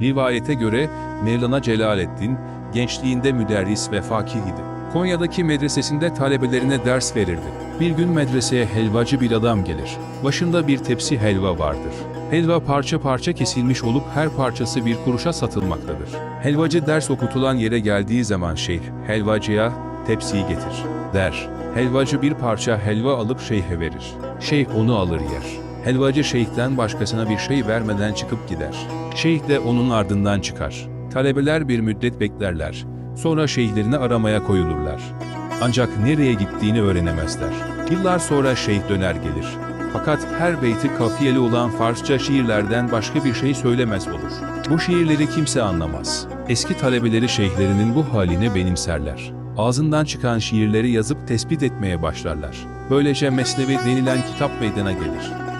Rivayete göre Mevlana Celaleddin gençliğinde müderris ve fakih idi. Konya'daki medresesinde talebelerine ders verirdi. Bir gün medreseye helvacı bir adam gelir. Başında bir tepsi helva vardır. Helva parça parça kesilmiş olup her parçası bir kuruşa satılmaktadır. Helvacı ders okutulan yere geldiği zaman şeyh helvacıya tepsiyi getir der. Helvacı bir parça helva alıp şeyhe verir. Şeyh onu alır yer. Helvacı şeyhten başkasına bir şey vermeden çıkıp gider. Şeyh de onun ardından çıkar. Talebeler bir müddet beklerler. Sonra şeyhlerini aramaya koyulurlar. Ancak nereye gittiğini öğrenemezler. Yıllar sonra şeyh döner gelir. Fakat her beyti kafiyeli olan Farsça şiirlerden başka bir şey söylemez olur. Bu şiirleri kimse anlamaz. Eski talebeleri şeyhlerinin bu haline benimserler. Ağzından çıkan şiirleri yazıp tespit etmeye başlarlar. Böylece Mesnevi denilen kitap meydana gelir.